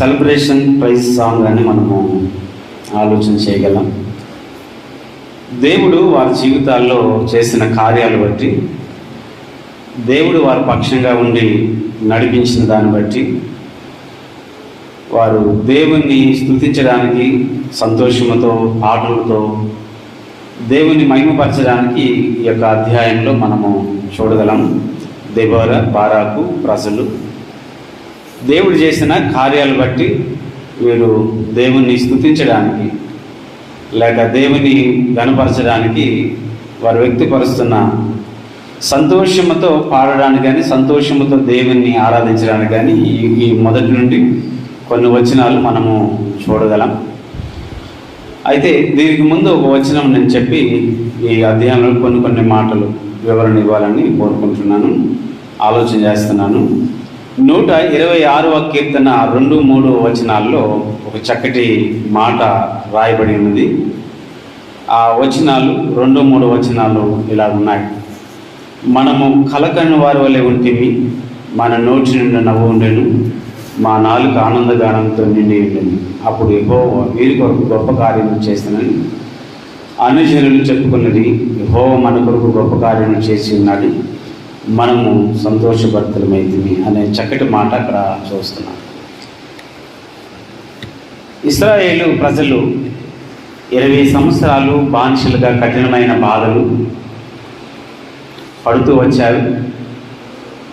Celebration praise song అని మనము ఆలోచన చేయగలం. దేవుడు వారి జీవితాల్లో చేసిన కార్యాలు బట్టి దేవుడు వారి పక్షంగా ఉండి నడిపించిన దాన్ని బట్టి వారు దేవుణ్ణి స్తుతించడానికి సంతోషముతో పాటలతో దేవుని మహిమపరచడానికి ఈ యొక్క అధ్యాయంలో మనము చూడగలం. దేవర బారాకు ప్రజలు. దేవుడు చేసిన కార్యాలు బట్టి వీరు దేవుణ్ణి స్థుతించడానికి లేక దేవుని గనపరచడానికి వారు వ్యక్తిపరుస్తున్న సంతోషముతో పాడడానికి కానీ సంతోషముతో దేవుణ్ణి ఆరాధించడానికి కానీ ఈ ఈ మొదటి నుండి కొన్ని వచనాలు మనము చూడగలం. అయితే దీనికి ముందు ఒక వచనం నేను చెప్పి ఈ అధ్యాయంలో కొన్ని కొన్ని మాటలు వివరణ ఇవ్వాలని కోరుకుంటున్నాను ఆలోచన చేస్తున్నాను. నూట ఇరవై ఆరవ కీర్తన రెండు మూడు వచనాల్లో ఒక చక్కటి మాట రాయబడి ఉన్నది ఆ వచనాలు రెండు మూడు వచనాలు ఇలా ఉన్నాయి. మనము కలకని వారి వలె ఉంటిమి మన నోటి నుండి నవ్వు ఉండేను మా నాలుగు ఆనందగానంతో నిండి ఉండెను. అప్పుడు యహో వీరి కొరకు గొప్ప కార్యం చేస్తానని అనుజనులు చెప్పుకున్నది. యహో మన కొరకు గొప్ప కార్యం చేసి ఉన్నాడు మనము సంతోషభర్తలమైతిమి అనే చక్కటి మాట అక్కడ చూస్తున్నాం. ఇస్రాయేలు ప్రజలు ఇరవై సంవత్సరాలు బానిసలుగా కఠినమైన బాధలు పడుతూ వచ్చారు.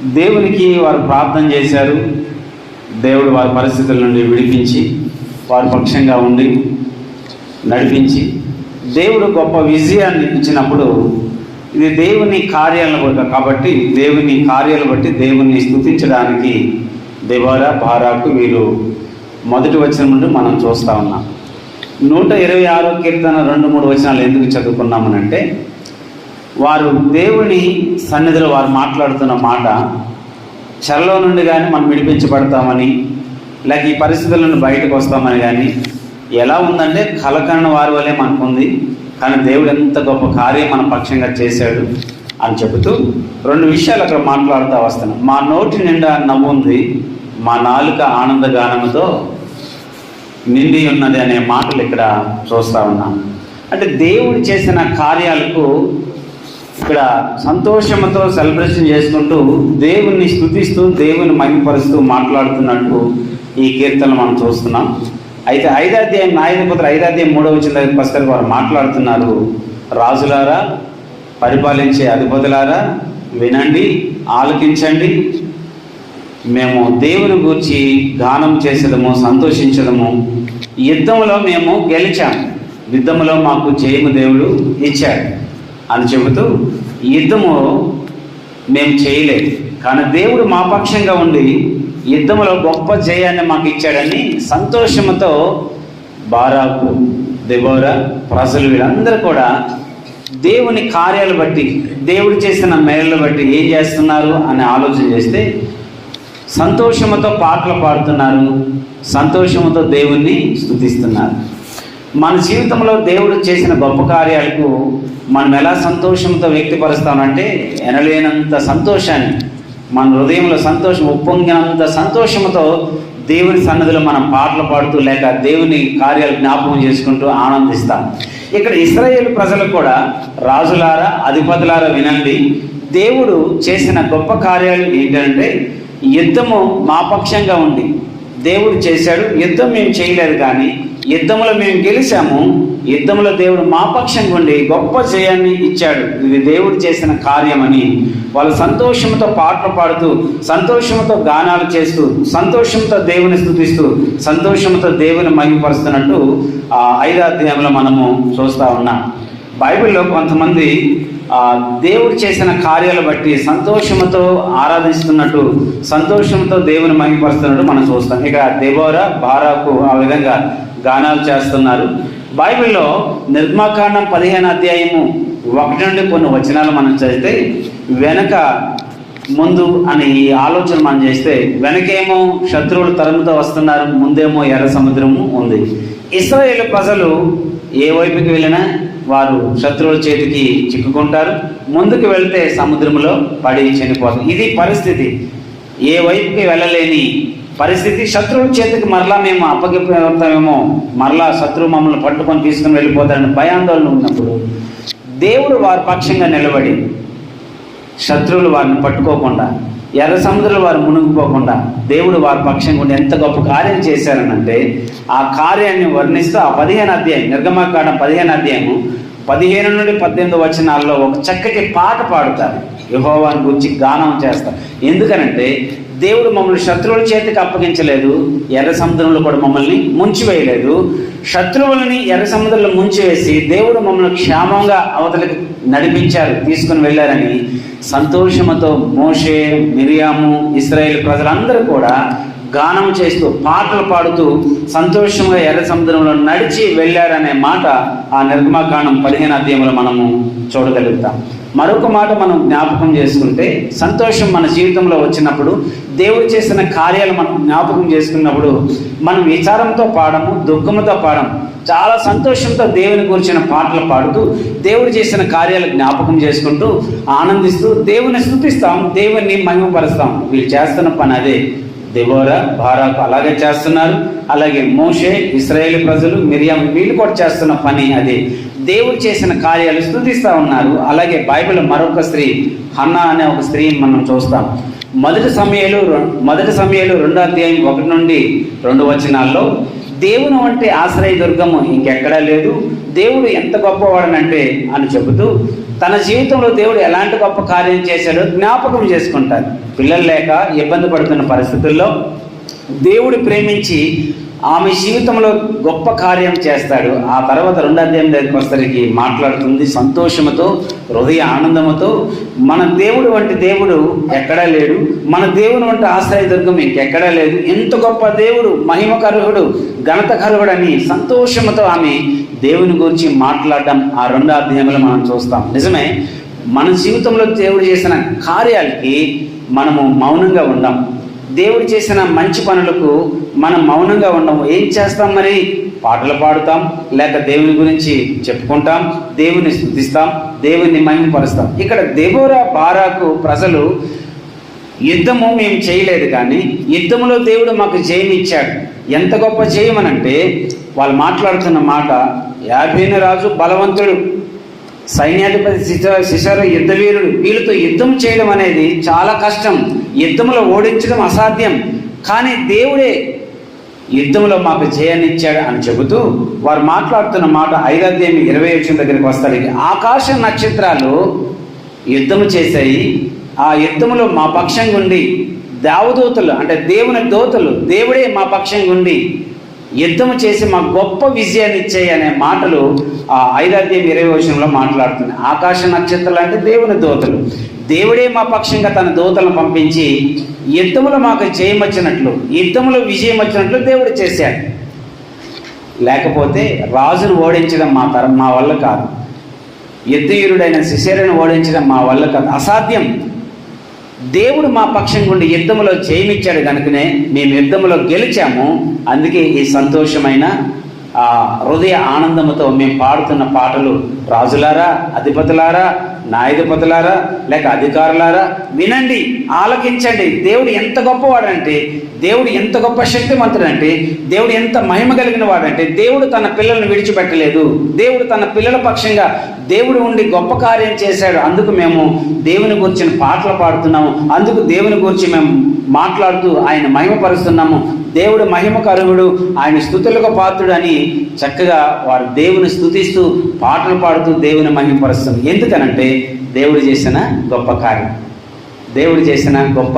దేవునికి వారు ప్రార్థన చేశారు. దేవుడు వారి పరిస్థితుల నుండి విడిపించి వారి పక్షంగా ఉండి నడిపించి దేవుడు గొప్ప విజయాన్ని ఇచ్చినప్పుడు ఇది దేవుని కార్యాలను బట్టి కాబట్టి దేవుని కార్యాలు బట్టి దేవుని స్థుతించడానికి దేవారా బారాకు వీరు మొదటి వచనం నుండి మనం చూస్తూ ఉన్నాం. నూట ఇరవై ఆరో కీర్తన రెండు మూడు వచనాలు ఎందుకు చదువుకున్నామనంటే వారు దేవుని సన్నిధిలో వారు మాట్లాడుతున్న మాట చెరలో నుండి కానీ మనం విడిపించబడతామని లేక ఈ పరిస్థితుల నుండి బయటకు వస్తామని కానీ ఎలా ఉందంటే కలకరణ వారి వలె మనకుంది. కానీ దేవుడు ఎంత గొప్ప కార్యం మన పక్షంగా చేశాడు అని చెబుతూ రెండు విషయాలు అక్కడ మాట్లాడుతూ వస్తున్నాం మా నోటి నిండా నవ్వు ఉంది మా నాలుక ఆనందగానముతో నిండి ఉన్నది అనే మాటలు ఇక్కడ చూస్తా ఉన్నాం అంటే దేవుడు చేసిన కార్యాలకు ఇక్కడ సంతోషంతో సెలబ్రేషన్ చేసుకుంటూ దేవుణ్ణి స్థుతిస్తూ దేవుని మహిమపరుస్తూ మాట్లాడుతున్నట్టు ఈ కీర్తనలు మనం చూస్తున్నాం. అయితే ఐదాధ్యాయం నాయనపుత్ర ఐదాధ్యాయం మూడవ వచ్చిన దగ్గరికి వారు మాట్లాడుతున్నారు. రాజులారా పరిపాలించే అధిపతులారా వినండి ఆలకించండి. మేము దేవుని గూర్చి గానం చేసడము సంతోషించడము యుద్ధంలో మేము గెలిచాము యుద్ధంలో మాకు జయము దేవుడు ఇచ్చాడు అని చెబుతూ యుద్ధము మేము చేయలేదు. కానీ దేవుడు మా పక్షంగా ఉండి యుద్ధంలో గొప్ప జయాన్ని మాకు ఇచ్చాడని సంతోషంతో బారాకు దెబోరా ప్రజలు వీళ్ళందరూ కూడా దేవుని కార్యాలు బట్టి దేవుడు చేసిన మేరలు బట్టి ఏం చేస్తున్నారు అని ఆలోచన చేస్తే సంతోషంతో పాటలు పాడుతున్నారు సంతోషంతో దేవుణ్ణి స్థుతిస్తున్నారు మన జీవితంలో దేవుడు చేసిన గొప్ప కార్యాలకు మనం ఎలా సంతోషంతో వ్యక్తపరుస్తామంటే ఎనలేనంత సంతోషాన్ని మన హృదయంలో సంతోషం ఉప్పొంగినంత సంతోషంతో దేవుని సన్నదిలో మనం పాటలు పాడుతూ లేక దేవుని కార్యాలు జ్ఞాపకం చేసుకుంటూ ఆనందిస్తాం. ఇక్కడ ఇస్రాయేల్ ప్రజలు కూడా రాజులారా అధిపతులారా వినండి. దేవుడు చేసిన గొప్ప కార్యాలు ఏంటంటే యుద్ధము మా పక్షంగా ఉంది. దేవుడు చేశాడు యుద్ధం మేము చేయలేదు కానీ యుద్ధంలో మేము గెలిచాము. యుద్ధంలో దేవుడు మా పక్షంగా ఉండి గొప్ప జయాన్ని ఇచ్చాడు. ఇది దేవుడు చేసిన కార్యమని వాళ్ళు సంతోషంతో పాటలు పాడుతూ సంతోషంతో గానాలు చేస్తూ సంతోషంతో దేవుని స్థుతిస్తూ సంతోషంతో దేవుని మహిమపరుస్తున్నట్టు ఆ ఐదో అధ్యాయంలో మనము చూస్తూ ఉన్నాం. బైబిల్లో కొంతమంది దేవుడు చేసిన కార్యాలు బట్టి సంతోషంతో ఆరాధిస్తున్నట్టు సంతోషంతో దేవుని మహిమపరుస్తున్నట్టు మనం చూస్తాం. ఇక దేవోరా బారాకు ఆ విధంగా గానాలు చేస్తున్నారు. బైబిల్లో నిర్మాకాండం పదిహేను అధ్యాయము ఒకటి నుండి కొన్ని వచనాలు మనం చదివితే వెనక ముందు అనే ఈ ఆలోచన మనం చేస్తే వెనకేమో శత్రువులు తరుముతో వస్తున్నారు ముందేమో ఎర్ర సముద్రము ఉంది. ఇస్రాయేల్ ప్రజలు ఏ వైపుకి వెళ్ళినా వారు శత్రువుల చేతికి చిక్కుకుంటారు ముందుకు వెళ్తే సముద్రంలో పడి చనిపోతారు. ఇది పరిస్థితి. ఏ వైపుకి వెళ్ళలేని పరిస్థితి శత్రువుల చేతికి మరలా మేము అప్పగిపోతామేమో మరలా శత్రువు మమ్మల్ని పట్టుకొని తీసుకుని వెళ్ళిపోతారని భయాందోళన ఉన్నప్పుడు దేవుడు వారి పక్షంగా నిలబడి శత్రువులు వారిని పట్టుకోకుండా ఎర్ర సముద్రంలో వారు మునిగిపోకుండా దేవుడు వారి పక్షంగా ఉండి ఎంత గొప్ప కార్యం చేశారనంటే ఆ కార్యాన్ని వర్ణిస్తూ ఆ పదిహేను అధ్యాయం నిర్గమకాండం పదిహేను అధ్యాయము పదిహేను నుండి పద్దెనిమిది వచనాల్లో ఒక చక్కటి పాట పాడుతారు. యహోవాన్ గురించి గానం చేస్తారు. ఎందుకనంటే దేవుడు మమ్మల్ని శత్రువుల చేతికి అప్పగించలేదు ఎర్ర సముద్రంలో కూడా మమ్మల్ని ముంచివేయలేదు. శత్రువులని ఎర్ర సముద్రంలో ముంచివేసి దేవుడు మమ్మల్ని క్షేమంగా అవతలకి నడిపించారు తీసుకుని వెళ్ళారని సంతోషంతో మోషే మిరియాము ఇస్రాయేల్ ప్రజలందరూ కూడా గానం చేస్తూ పాటలు పాడుతూ సంతోషంగా ఎర్ర సముద్రంలో నడిచి వెళ్ళారనే మాట ఆ నిర్గమాకాండం పదిహేను అధ్యాయంలో మనము చూడగలుగుతాం. మరొక మాట మనం జ్ఞాపకం చేసుకుంటే సంతోషం మన జీవితంలో వచ్చినప్పుడు దేవుడు చేసిన కార్యాలు మనం జ్ఞాపకం చేసుకున్నప్పుడు మనం విచారంతో పాడము దుఃఖంతో పాడము చాలా సంతోషంతో దేవుని గురించిన పాటలు పాడుతూ దేవుడు చేసిన కార్యాలు జ్ఞాపకం చేసుకుంటూ ఆనందిస్తూ దేవుని స్థుతిస్తాం దేవుని మహిమపరుస్తాం వీళ్ళు చేస్తున్న పని అదే. దెబోరా బారాకు అలాగే చేస్తున్నారు. అలాగే మోషే ఇస్రాయేల్ ప్రజలు మిరియం వీళ్ళు కూడా చేస్తున్న పని అది. దేవుడు చేసిన కార్యాలు స్థుతిస్తూ ఉన్నారు. అలాగే బైబిల్ మరొక స్త్రీ హన్నా అనే ఒక స్త్రీని మనం చూస్తాం. మొదటి సమయాలు మొదటి సమయాలు రెండో అధ్యాయం ఒకటి నుండి రెండు వచనాల్లో దేవుని వంటి ఆశ్రయ దుర్గము ఇంకెక్కడా లేదు. దేవుడు ఎంత గొప్పవాడనంటే అని చెబుతూ తన జీవితంలో దేవుడు ఎలాంటి గొప్ప కార్యం చేశాడో జ్ఞాపకం చేసుకుంటారు. పిల్లలు లేక ఇబ్బంది పడుతున్న పరిస్థితుల్లో దేవుడు ప్రేమించి ఆమె జీవితంలో గొప్ప కార్యం చేస్తాడు. ఆ తర్వాత రెండో అధ్యాయం దగ్గరికి మాట్లాడుతుంది సంతోషముతో హృదయ ఆనందముతో. మన దేవుడు వంటి దేవుడు ఎక్కడా లేడు. మన దేవుని వంటి ఆశ్రయదుర్గం ఇంకెక్కడా లేదు. ఎంత గొప్ప దేవుడు మహిమకరుహుడు ఘనతకరుహుడు అని సంతోషముతో ఆమె దేవుని గురించి మాట్లాడడం ఆ రెండో అధ్యాయంలో మనం చూస్తాం. నిజమే మన జీవితంలో దేవుడు చేసిన కార్యాలకి మనము మౌనంగా ఉండం. దేవుడు చేసిన మంచి పనులకు మనం మౌనంగా ఉండము. ఏం చేస్తాం మరి? పాటలు పాడుతాం లేక దేవుని గురించి చెప్పుకుంటాం దేవుని స్థుతిస్తాం దేవుని మహిమపరుస్తాం. ఇక్కడ దేవోరా బారాకు ప్రజలు యుద్ధము మేము చేయలేదు కానీ యుద్ధంలో దేవుడు మాకు జయం ఇచ్చాడు. ఎంత గొప్ప జయమనంటే వాళ్ళు మాట్లాడుతున్న మాట యాభైన రాజు బలవంతుడు సైన్యాధిపతి శిశ శిశరు యుద్ధవీరుడు వీళ్ళతో యుద్ధం చేయడం అనేది చాలా కష్టం. యుద్ధంలో ఓడించడం అసాధ్యం. కానీ దేవుడే యుద్ధంలో మాకు జయాన్నిచ్చాడు అని చెబుతూ వారు మాట్లాడుతున్న మాట ఐదాధ్యాయం ఇరవై వచ్చిన దగ్గరికి వస్తారు ఆకాశ నక్షత్రాలు యుద్ధము చేశాయి. ఆ యుద్ధములో మా పక్షంగా ఉండి దేవదూతలు అంటే దేవుని దూతలు దేవుడే మా పక్షంగా ఉండి యుద్ధము చేసి మా గొప్ప విజయాన్ని ఇచ్చాయి అనే మాటలు ఆ ఐదాధ్యం ఇరవై వచనంలో మాట్లాడుతున్నాయి. ఆకాశ నక్షత్రాలు అంటే దేవుని దూతలు. దేవుడే మా పక్షంగా తన దూతలను పంపించి యుద్ధములో మాకు జయమచ్చినట్లు యుద్ధములో విజయం వచ్చినట్లు దేవుడు చేశాడు. లేకపోతే రాజును ఓడించడం మా తరం మా వల్ల కాదు. యుద్ధయురుడైన శిశిరను ఓడించడం మా వల్ల కాదు. అసాధ్యం. దేవుడు మా పక్షం గుండి యుద్ధంలో జయమిచ్చాడు కనుకనే మేము యుద్ధంలో గెలిచాము. అందుకే ఈ సంతోషమైన హృదయ ఆనందముతో మేము పాడుతున్న పాటలు రాజులారా అధిపతులారా న్యాయాధిపతులారా లేక అధికారులారా వినండి ఆలకించండి. దేవుడు ఎంత గొప్పవాడంటే దేవుడు ఎంత గొప్ప శక్తివంతుడంటే దేవుడు ఎంత మహిమ కలిగిన వాడంటే దేవుడు తన పిల్లలను విడిచిపెట్టలేదు. దేవుడు తన పిల్లల పక్షంగా దేవుడు ఉండి గొప్ప కార్యం చేశాడు. అందుకు మేము దేవుని గురించిన పాటలు పాడుతున్నాము. అందుకు దేవుని గురించి మేము మాట్లాడుతూ ఆయన మహిమపరుస్తున్నాము. దేవుడు మహిమకరువుడు ఆయన స్థుతులకు పాత్రుడు అని చక్కగా వారు దేవుని స్థుతిస్తూ పాటలు పాడుతూ దేవుని మహిమపరుస్తుంది ఎందుకనంటే దేవుడు చేసిన గొప్ప కార్యం. దేవుడు చేసిన గొప్ప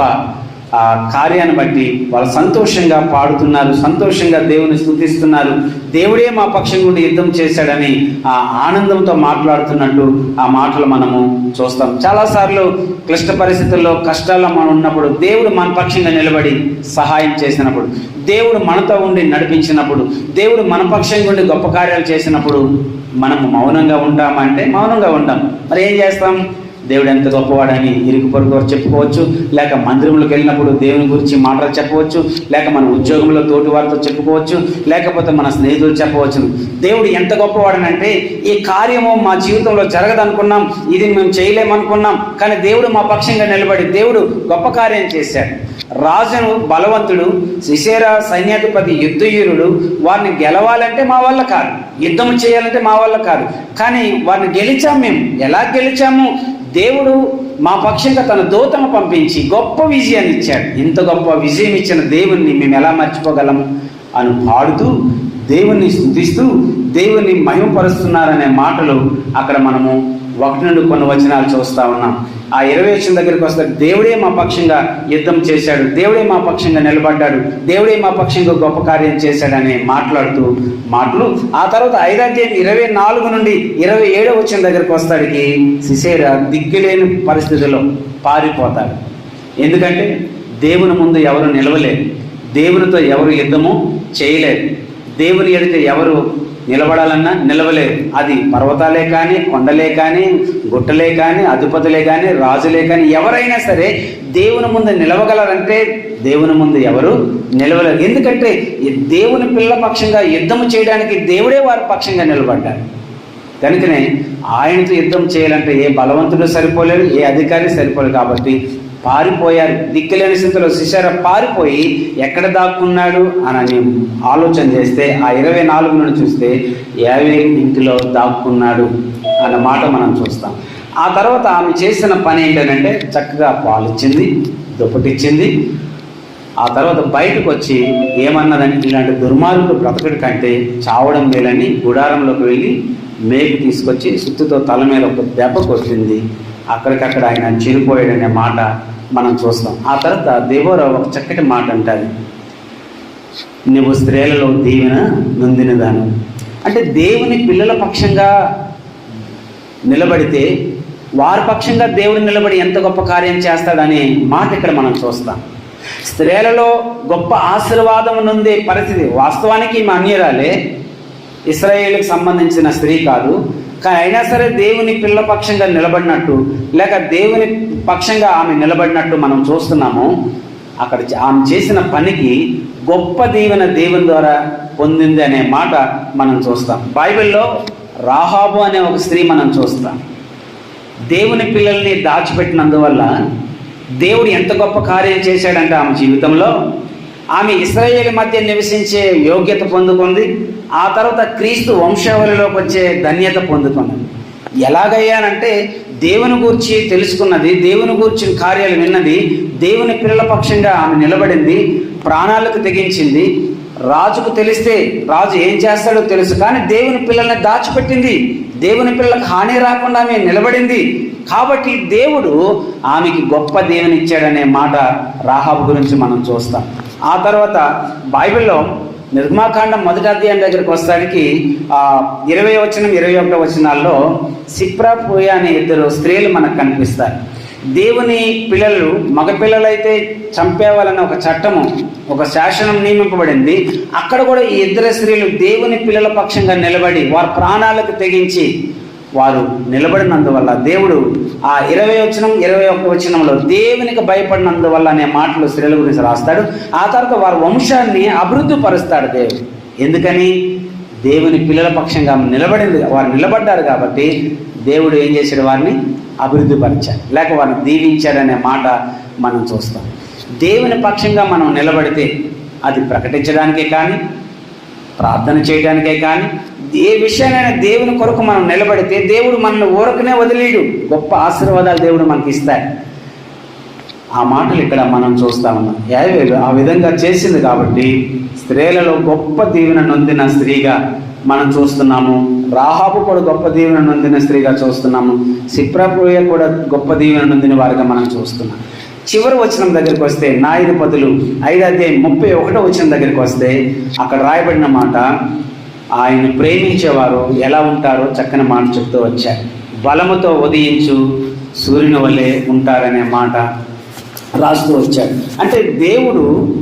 ఆ కార్యాన్ని బట్టి వాళ్ళు సంతోషంగా పాడుతున్నారు సంతోషంగా దేవుని స్థుతిస్తున్నారు. దేవుడే మా పక్షం గుండి యుద్ధం చేశాడని ఆ ఆనందంతో మాట్లాడుతున్నట్టు ఆ మాటలు మనము చూస్తాం. చాలాసార్లు క్లిష్ట పరిస్థితుల్లో కష్టాల్లో మనం ఉన్నప్పుడు దేవుడు మన పక్షంగా నిలబడి సహాయం చేసినప్పుడు దేవుడు మనతో ఉండి నడిపించినప్పుడు దేవుడు మన పక్షం ఉండి గొప్ప కార్యాలు చేసినప్పుడు మనము మౌనంగా ఉంటామంటే మౌనంగా ఉంటాం. మరి ఏం చేస్తాం? దేవుడు ఎంత గొప్పవాడని ఇరుకు పొరుగు చెప్పుకోవచ్చు. లేక మందిరంలోకి వెళ్ళినప్పుడు దేవుని గురించి మాటలు చెప్పవచ్చు. లేక మన ఉద్యోగంలో తోటి వారితో చెప్పుకోవచ్చు. లేకపోతే మన స్నేహితులు చెప్పవచ్చు. దేవుడు ఎంత గొప్పవాడనంటే ఈ కార్యము మా జీవితంలో జరగదనుకున్నాం. ఇది మేము చేయలేమనుకున్నాం. కానీ దేవుడు మా పక్షంగా నిలబడి దేవుడు గొప్ప కార్యం చేశాడు. రాజును బలవంతుడు శిశేర సైన్యాధిపతి యుద్ధయురుడు వారిని గెలవాలంటే మా వల్ల కాదు. యుద్ధం చేయాలంటే మా వల్ల కాదు. కానీ వారిని గెలిచాం మేము. ఎలా గెలిచాము? దేవుడు మా పక్షంగా తన దూతను పంపించి గొప్ప విజయాన్ని ఇచ్చాడు. ఇంత గొప్ప విజయం ఇచ్చిన దేవుణ్ణి మేము ఎలా మర్చిపోగలము అని పాడుతూ దేవుణ్ణి స్థుతిస్తూ దేవుణ్ణి మహిమపరుస్తున్నారనే మాటలు అక్కడ మనము ఒకటి నుండి కొన్ని వచనాలు చూస్తా ఉన్నాం. ఆ ఇరవై వచ్చిన దగ్గరికి వస్తే దేవుడే మా పక్షంగా యుద్ధం చేశాడు. దేవుడే మా పక్షంగా నిలబడ్డాడు. దేవుడే మా పక్షంగా గొప్ప కార్యం చేశాడని మాట్లాడుతూ మాటలు. ఆ తర్వాత ఐదాధ్యాయం ఇరవై నాలుగు నుండి ఇరవై ఏడో వచ్చిన దగ్గరికి వస్తాడికి శిశేర దిగ్గులేని పరిస్థితుల్లో పారిపోతాడు. ఎందుకంటే దేవుని ముందు ఎవరు నిలవలేరు దేవునితో ఎవరు యుద్ధము చేయలేరు దేవుని ఎడితే ఎవరు నిలబడాలన్నా నిలవలేరు అది పర్వతాలే కానీ కొండలే కానీ గుట్టలే కానీ అధిపతులే కానీ రాజులే కానీ ఎవరైనా సరే దేవుని ముందు నిలవగలరంటే దేవుని ముందు ఎవరు నిలవలేరు. ఎందుకంటే దేవుని పిల్ల పక్షంగా యుద్ధం చేయడానికి దేవుడే వారి పక్షంగా నిలబడ్డారు. కనుకనే ఆయనతో యుద్ధం చేయాలంటే ఏ బలవంతుడు సరిపోలేడు ఏ అధికారి సరిపోలేదు కాబట్టి పారిపోయారు. దిక్కులేని స్థితిలో శిశర పారిపోయి ఎక్కడ దాక్కున్నాడు అని ఆలోచన చేస్తే ఆ ఇరవై నాలుగు నుండి చూస్తే యావే ఇంటిలో దాక్కున్నాడు అన్న మాట మనం చూస్తాం. ఆ తర్వాత ఆమె చేసిన పని ఏంటంటే చక్కగా పాలిచ్చింది దుప్పటిచ్చింది. ఆ తర్వాత బయటకు వచ్చి ఏమన్నదంటే ఇలాంటి దుర్మార్గులు బ్రతకడి కంటే చావడం మేలని గుడారంలోకి వెళ్ళి మేకు తీసుకొచ్చి సుత్తితో తల మీద ఒక దెబ్బ కొట్టింది. అక్కడికక్కడ ఆయన చనిపోయాడనే మాట మనం చూస్తాం. ఆ తర్వాత దేవోర ఒక చక్కటి మాట అంటారు. నువ్వు స్త్రీలలో దీవెన నొందినదాను. అంటే దేవుని పిల్లల పక్షంగా నిలబడితే వారి పక్షంగా దేవుడు నిలబడి ఎంత గొప్ప కార్యం చేస్తాడనే మాట ఇక్కడ మనం చూస్తాం. స్త్రీలలో గొప్ప ఆశీర్వాదం నుండి పరిస్థితి. వాస్తవానికి ఈమె అన్యరాలే ఇస్రాయేల్కి సంబంధించిన స్త్రీ కాదు కానీ అయినా సరే దేవుని పిల్ల పక్షంగా నిలబడినట్టు లేక దేవుని పక్షంగా ఆమె నిలబడినట్టు మనం చూస్తున్నాము అక్కడ ఆమె చేసిన పనికి గొప్ప దీవెన దేవుని ద్వారా పొందింది అనే మాట మనం చూస్తాం. బైబిల్లో రాహాబు అనే ఒక స్త్రీ మనం చూస్తాం. దేవుని పిల్లల్ని దాచిపెట్టినందువల్ల దేవుడు ఎంత గొప్ప కార్యం చేశాడంటే ఆమె జీవితంలో ఆమె ఇస్రాయేల్ మధ్య నివసించే యోగ్యత పొందుకుంది. ఆ తర్వాత క్రీస్తు వంశావళిలోకి వచ్చే ధన్యత పొందుకుంది. ఎలాగయ్యానంటే దేవుని గూర్చి తెలుసుకున్నది దేవుని గూర్చిన కార్యాలు విన్నది దేవుని పిల్లల పక్షంగా ఆమె నిలబడింది ప్రాణాలకు తెగించింది రాజుకు తెలిస్తే రాజు ఏం చేస్తాడో తెలుసు కానీ దేవుని పిల్లల్ని దాచిపెట్టింది. దేవుని పిల్లలకు హాని రాకుండా ఆమె నిలబడింది. కాబట్టి దేవుడు ఆమెకి గొప్ప దేవుని ఇచ్చాడనే మాట రాహాబు గురించి మనం చూస్తాం. ఆ తర్వాత బైబిల్లో నిర్మాకాండం మొదటి అధ్యాయం దగ్గరికి వస్తానికి ఇరవై వచనం ఇరవై ఒకటో వచనాల్లో సిప్రా పూయ అనే ఇద్దరు స్త్రీలు మనకు కనిపిస్తారు దేవుని పిల్లలు మగపిల్లలైతే చంపేవాలని ఒక చట్టము ఒక శాసనం నియమింపబడింది. అక్కడ కూడా ఈ ఇద్దరు స్త్రీలు దేవుని పిల్లల పక్షంగా నిలబడి వారి ప్రాణాలకు తెగించి వారు నిలబడినందువల్ల దేవుడు ఆ ఇరవై వచనం ఇరవై ఒక్క వచనంలో దేవునికి భయపడినందువల్ల అనే మాటలు స్త్రీల గురించి రాస్తాడు. ఆ తర్వాత వారి వంశాన్ని అభివృద్ధి పరుస్తాడు దేవుడు. ఎందుకని? దేవుని పిల్లల పక్షంగా నిలబడింది. వారు నిలబడ్డారు కాబట్టి దేవుడు ఏం చేశాడు? వారిని అభివృద్ధిపరిచాడు. లేక వారిని దీవించాడనే మాట మనం చూస్తాం. దేవుని పక్షంగా మనం నిలబడితే అది ప్రకటించడానికే కానీ ప్రార్థన చేయడానికే కానీ ఏ విషయానైనా దేవుని కొరకు మనం నిలబడితే దేవుడు మనల్ని ఊరకనే వదిలేడు. గొప్ప ఆశీర్వాదాలు దేవుడు మనకి ఇస్తాడు. ఆ మాటలు ఇక్కడ మనం చూస్తా ఉన్నాం. యావేలు ఆ విధంగా చేసింది కాబట్టి స్త్రీలలో గొప్ప దీవెన నొందిన స్త్రీగా మనం చూస్తున్నాము. రాహాబు కూడా గొప్ప దీవెన నొందిన స్త్రీగా చూస్తున్నాము. సిప్రప్రియ కూడా గొప్ప దీవెన నొందిన వారిగా మనం చూస్తున్నాం. చివరి వచనం దగ్గరికి వస్తే నాయుధపతులు ఐదు అధ్యాయం ముప్పై ఒకటో వచనం దగ్గరికి వస్తే అక్కడ రాయబడిన మాట ఆయన ప్రేమించేవారు ఎలా ఉంటారో చక్కని మాట చెప్తూ వచ్చారు. బలముతో ఉదయించు సూర్యుని వలె ఉంటారనే మాట రాస్తూ వచ్చాడు. అంటే దేవుడు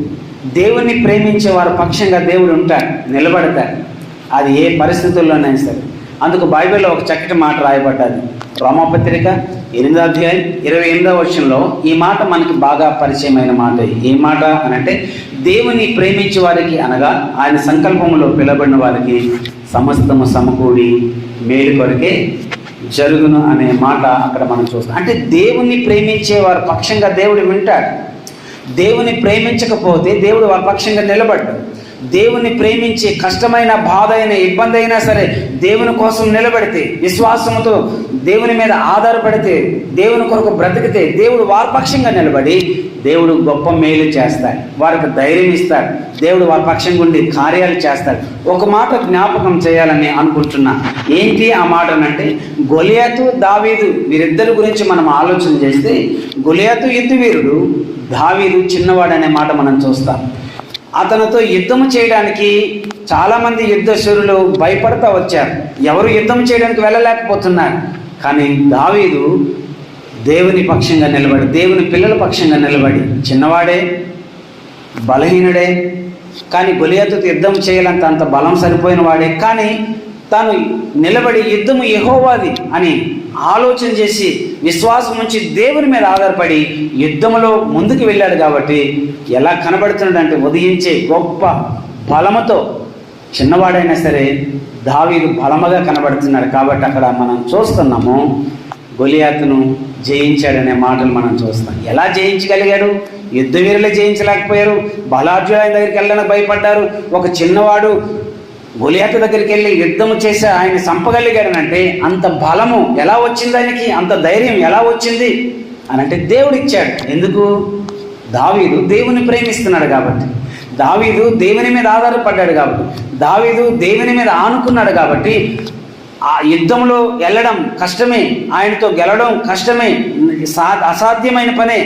దేవుని ప్రేమించే వారి పక్షంగా దేవుడు ఉంటాడు నిలబడతాడు. అది ఏ పరిస్థితుల్లోనైనా సరే. అందుకు బైబిల్లో ఒక చక్కటి మాట రాయబడ్డది. రోమపత్రిక ఎనిమిదో అధ్యాయం ఇరవై ఎనిమిదో వర్షంలో ఈ మాట మనకి బాగా పరిచయమైన మాట. ఏ మాట అని అంటే దేవుని ప్రేమించే వారికి అనగా ఆయన సంకల్పంలో పిలబడిన వారికి సమస్తము సమకూడి మేలు కొరకే జరుగును అనే మాట అక్కడ మనం చూస్తాం. అంటే దేవుణ్ణి ప్రేమించే వారి పక్షంగా దేవుడు వింటాడు. దేవుని ప్రేమించకపోతే దేవుడు వారి పక్షంగా నిలబడ్డు. దేవుని ప్రేమించి కష్టమైన బాధ అయిన ఇబ్బంది అయినా సరే దేవుని కోసం నిలబడితే విశ్వాసంతో దేవుని మీద ఆధారపడితే దేవుని కొరకు బ్రతికితే దేవుడు వారి పక్షంగా నిలబడి దేవుడు గొప్ప మేలు చేస్తాడు. వారికి ధైర్యం ఇస్తాడు. దేవుడు వారి పక్షంగా ఉండి కార్యాలు చేస్తాడు. ఒక మాట జ్ఞాపకం చేయాలని అనుకుంటున్నా. ఏంటి ఆ మాట అంటే గొలియాతు దావీదు వీరిద్దరి గురించి మనం ఆలోచన చేస్తే గొలియాతు యుద్ధవీరుడు దావీదు చిన్నవాడు అనే మాట మనం చూస్తాం. అతనితో యుద్ధం చేయడానికి చాలామంది యుద్ధశూరులు భయపడతా వచ్చారు. ఎవరు యుద్ధం చేయడానికి వెళ్ళలేకపోతున్నారు. కానీ దావీదు దేవుని పక్షంగా నిలబడి దేవుని పిల్లల పక్షంగా నిలబడి చిన్నవాడే బలహీనుడే కానీ గొలియాతో యుద్ధం చేయాలంత అంత బలం సరిపోయిన వాడే కానీ తాను నిలబడి యుద్ధము యహోవాది అని ఆలోచన చేసి విశ్వాసం ఉంచి దేవుని మీద ఆధారపడి యుద్ధములో ముందుకు వెళ్ళాడు కాబట్టి ఎలా కనబడుతున్నాడంటే ఉదయించే గొప్ప బలముతో చిన్నవాడైనా సరే దావీదు బలముగా కనబడుతున్నాడు కాబట్టి అక్కడ మనం చూస్తున్నాము గొలియాతును జయించాడనే మాటలు మనం చూస్తాం. ఎలా జయించగలిగాడు? యుద్ధ వీరులే జయించలేకపోయారు. బలార్జున దగ్గరికి వెళ్ళడానికి భయపడ్డారు. ఒక చిన్నవాడు గొలియాత దగ్గరికి వెళ్ళి యుద్ధం చేసి ఆయన చంపగలిగాడనంటే అంత బలము ఎలా వచ్చింది ఆయనకి? అంత ధైర్యం ఎలా వచ్చింది? అని అంటే దేవుడు ఇచ్చాడు ఎందుకు? దావీదు దేవుని ప్రేమిస్తున్నాడు కాబట్టి. దావీదు దేవుని మీద ఆధారపడ్డాడు కాబట్టి. దావీదు దేవుని మీద ఆనుకున్నాడు కాబట్టి ఆ యుద్ధంలో వెళ్ళడం కష్టమే ఆయనతో గెలవడం కష్టమే సా అసాధ్యమైన పనే.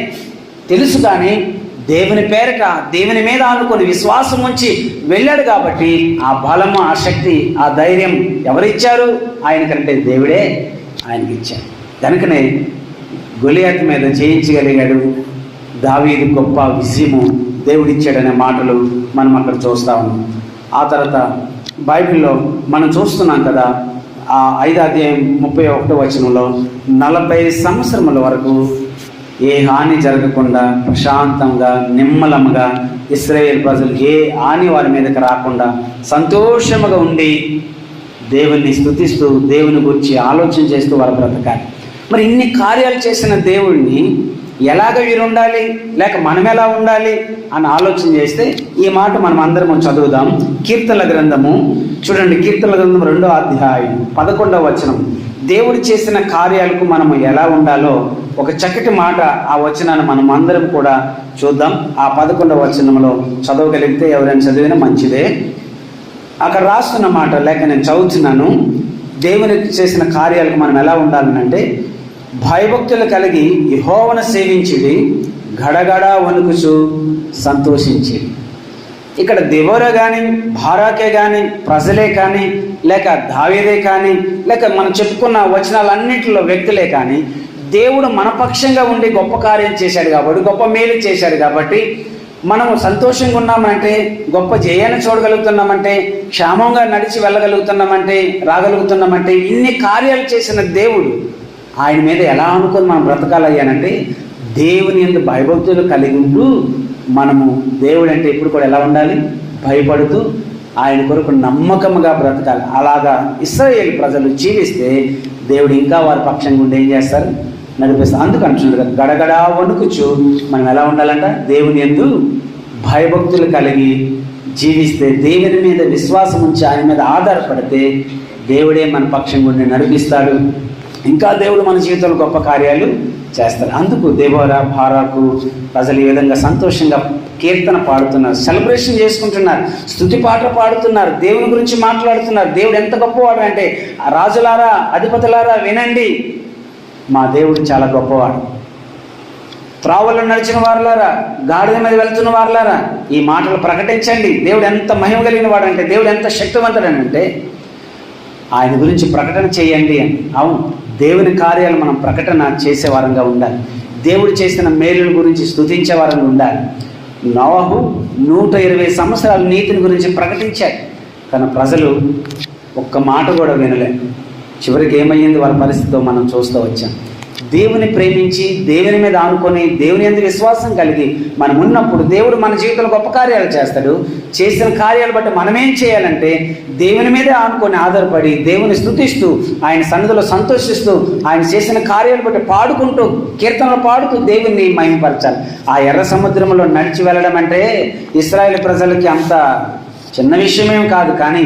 తెలుసు కానీ దేవుని పేరట దేవుని మీద ఆనుకొని విశ్వాసం ఉంచి వెళ్ళాడు కాబట్టి ఆ బలము ఆ శక్తి ఆ ధైర్యం ఎవరిచ్చారు? ఆయనకంటే దేవుడే ఆయనకి ఇచ్చారు కనుకనే గొలియాత్ మీద జయించగలిగాడు దావీదు గొప్ప విజయము దేవుడిచ్చాడనే మాటలు మనం అక్కడ చూస్తా ఉన్నాం. ఆ తర్వాత బైబిల్లో మనం చూస్తున్నాం కదా ఆ ఐదో అధ్యాయం ముప్పై ఒకటో వచనంలో నలభై సంవత్సరముల వరకు ఏ హాని జరగకుండా ప్రశాంతంగా నిమ్మలముగా ఇస్రాయేల్ ప్రజలు ఏ హాని వారి మీదకి రాకుండా సంతోషముగా ఉండి దేవుణ్ణి స్థుతిస్తూ దేవుని గురించి ఆలోచన చేస్తూ వారు బ్రతకాలి. మరి ఇన్ని కార్యాలు చేసిన దేవుణ్ణి ఎలాగ వీరు ఉండాలి లేక మనం ఎలా ఉండాలి? అని ఆలోచన చేస్తే ఈ మాట మనం అందరం చదువుదాం. కీర్తనల గ్రంథము చూడండి కీర్తనల గ్రంథం రెండో అధ్యాయం పదకొండవ వచనం. దేవుడు చేసిన కార్యాలకు మనము ఎలా ఉండాలో ఒక చక్కటి మాట ఆ వచనాన్ని మనం అందరం కూడా చూద్దాం. ఆ పదకొండవ వచనంలో చదవగలిగితే ఎవరైనా చదివినా మంచిదే. అక్కడ రాస్తున్న మాట లేక నేను చదువుతున్నాను. దేవునికి చేసిన కార్యాలకు మనం ఎలా ఉండాలనంటే భయభక్తులు కలిగి యహోవన సేవించిడి గడగడ వణుకుచు సంతోషించి ఇక్కడ దివోర కానీ భారాకే కానీ ప్రజలే కానీ లేక దావేదే కానీ లేక మనం చెప్పుకున్న వచనాలన్నింటిలో వ్యక్తులే కానీ దేవుడు మన పక్షంగా ఉండి గొప్ప కార్యం చేశాడు కాబట్టి గొప్ప మేలు చేశాడు కాబట్టి మనము సంతోషంగా ఉన్నామంటే గొప్ప జయాన్ని చూడగలుగుతున్నామంటే క్షేమంగా నడిచి వెళ్ళగలుగుతున్నామంటే రాగలుగుతున్నామంటే ఇన్ని కార్యాలు చేసిన దేవుడు ఆయన మీద ఎలా అనుకుని మనం బ్రతకాలయ్యానంటే దేవుని ఎందు భయభక్తులు కలిగి ఉంటూ మనము దేవుడు అంటే ఇప్పుడు కూడా ఎలా ఉండాలి? భయపడుతూ ఆయన కొరకు నమ్మకముగా బ్రతకాలి. అలాగా ఇస్రాయేల్ ప్రజలు జీవిస్తే దేవుడు ఇంకా వారి పక్షంగా ఉండి ఏం చేస్తారు? నడిపిస్తారు. అందుకు అంటున్నాడు కదా గడగడా వణుకుచు మనం ఎలా ఉండాలంట? దేవుని ఎందు భయభక్తులు కలిగి జీవిస్తే దేవుని మీద విశ్వాసం ఉంచి ఆయన మీద ఆధారపడితే దేవుడే మన పక్షంగా ఉండి నడిపిస్తాడు. ఇంకా దేవుడు మన జీవితంలో గొప్ప కార్యాలు చేస్తారు. అందుకు దేవర భారాకు ప్రజలు ఈ విధంగా సంతోషంగా కీర్తన పాడుతున్నారు సెలబ్రేషన్ చేసుకుంటున్నారు స్థుతి పాటలు పాడుతున్నారు దేవుని గురించి మాట్లాడుతున్నారు. దేవుడు ఎంత గొప్పవాడు అంటే రాజులారా అధిపతులారా వినండి. మా దేవుడు చాలా గొప్పవాడు. త్రావల్లో నడిచిన వారులారా గాడిద మీద వెళ్తున్న వారులారా ఈ మాటలు ప్రకటించండి. దేవుడు ఎంత మహిమ కలిగిన వాడు అంటే దేవుడు ఎంత శక్తివంతుడు అంటే ఆయన గురించి ప్రకటన చేయండి అని. అవును. దేవుని కార్యాలు మనం ప్రకటన చేసేవారంగా ఉండాలి. దేవుడు చేసిన మేలుల గురించి స్తుతించే వారంగా ఉండాలి. నోహు నూట ఇరవై సంవత్సరాల నీతిని గురించి ప్రకటించాడు. కానీ ప్రజలు ఒక్క మాట కూడా వినలే. చివరికి ఏమయ్యింది? వారి పరిస్థితితో మనం చూస్తూ వచ్చాం. దేవుని ప్రేమించి దేవుని మీద ఆనుకొని దేవుని ఎందుకు విశ్వాసం కలిగి మనం ఉన్నప్పుడు దేవుడు మన జీవితంలో గొప్ప కార్యాలు చేస్తాడు. చేసిన కార్యాలు బట్టి మనమేం చేయాలంటే దేవుని మీదే ఆనుకొని ఆధారపడి దేవుని స్తుతిస్తూ ఆయన సన్నిధిలో సంతోషిస్తూ ఆయన చేసిన కార్యాలు బట్టి పాడుకుంటూ కీర్తనలు పాడుతూ దేవుణ్ణి మహిమపరచాలి ఆ ఎర్ర సముద్రంలో నడిచి వెళ్ళడం అంటే ఇస్రాయేల్ ప్రజలకి అంత చిన్న విషయమేం కాదు కానీ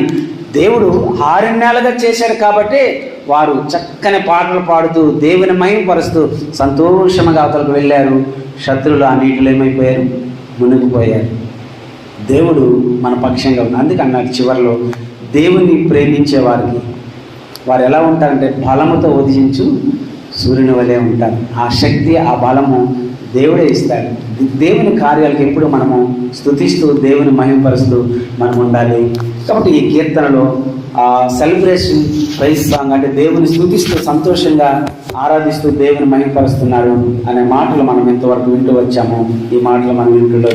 దేవుడు ఆరణ్యాలుగా చేశాడు కాబట్టి వారు చక్కని పాటలు పాడుతూ దేవుని మయంపరుస్తూ సంతోషంగా అవతలకు వెళ్ళారు. శత్రులు ఆ నీటిలో ఏమైపోయారు? మునిగిపోయారు. దేవుడు మన పక్షంగా ఉంది అందుకే అన్నాడు చివరిలో దేవుణ్ణి ప్రేమించే వారికి వారు ఎలా ఉంటారంటే బలముతో ఉదయించు సూర్యుని వలె ఉంటారు. ఆ శక్తి ఆ బలము దేవుడే ఇస్తాడు. దేవుని కార్యాలకు ఎప్పుడు మనము స్తుతిస్తూ దేవుని మహిమపరుస్తూ మనం ఉండాలి కాబట్టి ఈ కీర్తనలో ఆ సెలబ్రేషన్ ప్రైజ్ సాంగ్ అంటే దేవుని స్థుతిస్తూ సంతోషంగా ఆరాధిస్తూ దేవుని మహిమపరుస్తున్నారు అనే మాటలు మనం ఇంతవరకు వింటూ వచ్చాము. ఈ మాటలు మనం ఇంట్లో